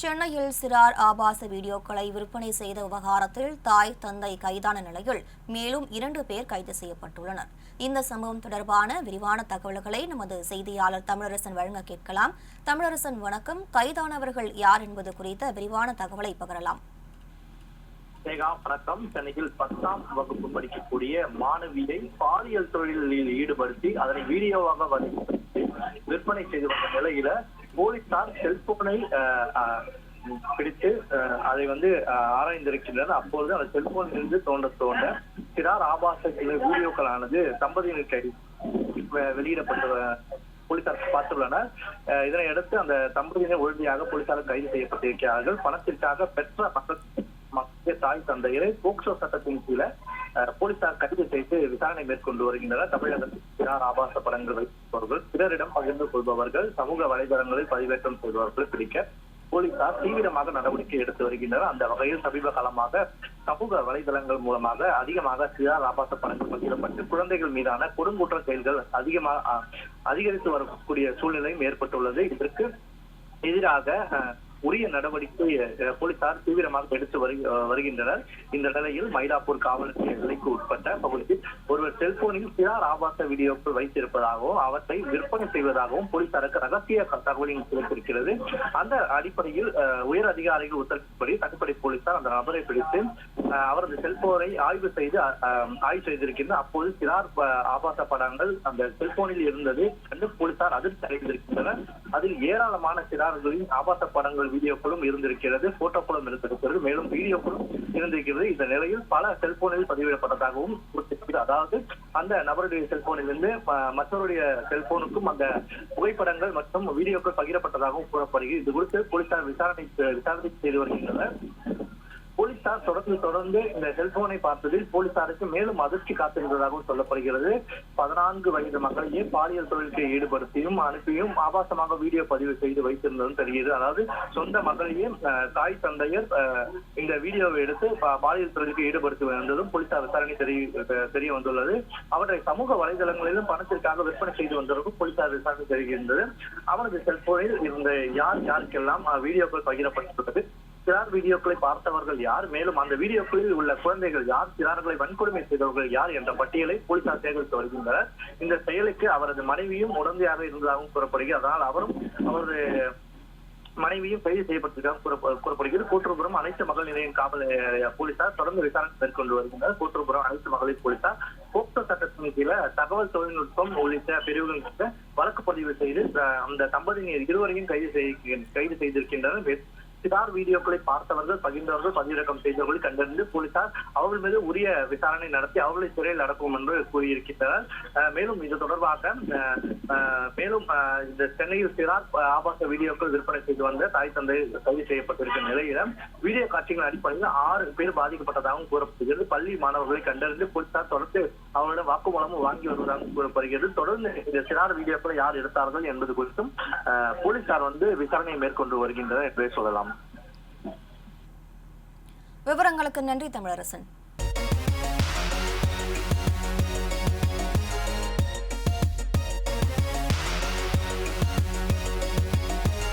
சென்னையில் சிறார் ஆபாச வீடியோக்களை விற்பனை செய்த விவகாரத்தில் தாய் தந்தை கைதான நிலையில் மேலும் இரண்டு பேர் கைது செய்யப்பட்டுள்ளனர். இந்த சம்பவம் தொடர்பான விரிவான தகவல்களை நமது செய்தியாளர் தமிழரசன் வழங்க கேட்கலாம். தமிழரசன் வணக்கம். கைதானவர்கள் யார் என்பது குறித்த விரிவான தகவலை பகிரலாம். ஸ்னேகா வணக்கம். சென்னையில் பத்தாம் வகுப்பு படிக்கக்கூடிய மாணவியை பாலியல் தொழிலில் ஈடுபடுத்தி அதனை வீடியோவாக விற்பனை செய்து வந்த நிலையில போலீசார் செல்போனை பிடித்து அதை வந்து ஆராய்ந்திருக்கின்றனர். அப்பொழுது அந்த செல்போன் இருந்து தோண்ட தோண்ட சிறார் ஆபாச வீடியோக்களானது தம்பதியினர் கை வெளியிடப்பட்ட போலீசார் பார்த்துள்ளனர். அஹ், அந்த தம்பதியினர் உறுதியாக போலீசார் கைது செய்யப்பட்டிருக்கிறார்கள். பணத்திற்காக பெற்ற மக்கள் மத்திய தாய் தந்தையரை போக்சோ சட்டத்தின் கீழே போலீசார் கைது செய்து விசாரணை மேற்கொண்டு வருகின்றனர். தமிழகத்தில் ஆபாச படங்கள் வைப்பவர்கள் பிறரிடம் பகிர்ந்து கொள்பவர்கள் சமூக வலைதளங்களில் பதிவேற்றம் செய்பவர்களை பிடிக்க போலீசார் தீவிரமாக நடவடிக்கை எடுத்து வருகின்றனர். அந்த வகையில் சமீப காலமாக சமூக வலைதளங்கள் மூலமாக அதிகமாக சிறார் ஆபாச படங்கள் பகிரப்பட்டு குழந்தைகள் மீதான கொடுங்குற்ற செயல்கள் அதிகமாக அஹ், அதிகரித்து வரக்கூடிய சூழ்நிலையும் ஏற்பட்டுள்ளது. இதற்கு எதிராக அஹ், உரிய நடவடிக்கை அஹ், போலீசார் தீவிரமாக எடுத்து வரு- வருகின்றனர். இந்த நிலையில் மயிலாப்பூர் காவல் எல்லைக்கு உட்பட்ட பகுதியில் ஒருவர் செல்போனில் சிறார் ஆபாச வீடியோக்கள் வைத்திருப்பதாகவும் அவற்றை விற்பனை செய்வதாகவும் போலீசாருக்கு ரகசிய க- தகவலின் கிடைத்திருக்கிறது அந்த அடிப்படையில் உயர் அதிகாரிகள் உத்தரவின்படி தனிப்படை போலீசார் அந்த நபரை பிடித்து அவரது செல்போனை ஆய்வு செய்து ஆய்வு செய்திருக்கின்ற அப்போது சிறார் ஆபாச படங்கள் அந்த செல்போனில் இருந்தது கண்டு போலீசார் அதிர்ச்சி அடைந்திருக்கின்றனர். அதில் ஏராளமான சிறார்களின் ஆபாச படங்கள் வீடியோக்களும் இருந்திருக்கிறது போட்டோக்களும் இருந்திருக்கிறது. மேலும் வீடியோக்களும் இருந்திருக்கிறது. இந்த நிலையில் பல செல்போனில் பதிவிடப்பட்டதாகவும் அதாவது அந்த நபருடைய செல்போனிலிருந்து மற்றவருடைய செல்போனுக்கும் அந்த புகைப்படங்கள் மற்றும் வீடியோக்கள் பகிரப்பட்டதாகவும் கூறப்படுகிறது. இது குறித்து போலீசார் விசாரணை விசாரணை செய்து வருகின்றனர். போலீசார் தொடர்ந்து தொடர்ந்து இந்த செல்போனை பார்த்ததில் போலீசாருக்கு மேலும் அதிர்ச்சி காத்திருந்ததாகவும் சொல்லப்படுகிறது. பதினான்கு வயது மகளையே பாலியல் தொழிலுக்கு ஈடுபடுத்தியும் அனுப்பியும் ஆபாசமாக வீடியோ பதிவு செய்து வைத்திருந்ததும் தெரிகிறது. அதாவது சொந்த மகளையே தாய் தந்தையர் அஹ், இந்த வீடியோவை எடுத்து பா- பாலியல் தொழிலுக்கு ஈடுபடுத்தி வந்ததும் போலீசார் விசாரணை தெரிய தெரிய வந்துள்ளது. அவற்றை சமூக வலைதளங்களிலும் பணத்திற்காக விற்பனை செய்து வந்ததற்கும் போலீசார் விசாரணை தெரிகின்றது அவரது செல்போனில் இருந்த யார் யாருக்கெல்லாம் வீடியோக்கள் பகிரப்பட்டுள்ளது? சிறார் வீடியோக்களை பார்த்தவர்கள் யார்? மேலும் அந்த வீடியோக்களில் உள்ள குழந்தைகள் யார்? சிறார்களை வன்கொடுமை செய்தவர்கள் யார் என்ற பட்டியலை போலீசார் சேகரித்து வருகின்றனர். இந்த செயலுக்கு அவரது மனைவியும் உடந்தையாக இருந்ததாகவும் கூறப்படுகிறது. அதனால் அவரும் அவரது மனைவியும் கைது செய்யப்பட்டிருக்காங்க கூறப்படுகிறது. கூட்டுறவுபுரம் அனைத்து மகள் நிலையம் காவல் போலீசார் தொடர்ந்து விசாரணை மேற்கொண்டு வருகின்றனர். கூட்டுறவுபுரம் அனைத்து மகளிர் போலீசார் போக்சோ சட்டத்தின் கீழே தகவல் தொழில்நுட்பம் உள்ளிட்ட பிரிவுகள் வழக்கு பதிவு செய்து அந்த தம்பதியினர் இருவரையும் கைது செய்ய கைது செய்திருக்கின்றனர். சிறார் வீடியோக்களை பார்த்தவர்கள் பகிர்ந்தவர்கள் பதிவிறக்கம் செய்தவர்களை கண்டறிந்து போலீசார் அவர்கள் மீது உரிய விசாரணை நடத்தி அவர்களை சிறையில் அடக்கும் என்று கூறியிருக்கின்றனர். மேலும் இது தொடர்பாக மேலும் இந்த சென்னையில் சிறார் ஆபாச வீடியோக்கள் விற்பனை செய்து வந்த தாய் தந்தை கைது செய்யப்பட்டிருக்கும் நிலையில வீடியோ காட்சிகள் அடிப்படையில் ஆறு பேர் பாதிக்கப்பட்டதாகவும் கூறப்படுகிறது. பள்ளி மாணவர்களை கண்டறிந்து போலீசார் தொடர்ந்து அவர்களிடம் வாக்குமூலமும் வாங்கி வருவதாகவும் கூறப்படுகிறது. தொடர்ந்து இந்த சிறார் வீடியோக்களை யார் எடுத்தார்கள் என்பது குறித்தும் போலீசார் வந்து விசாரணையை மேற்கொண்டு வருகின்றனர் என்றே சொல்லலாம். விவரங்களுக்கு நன்றி தமிழரசன்.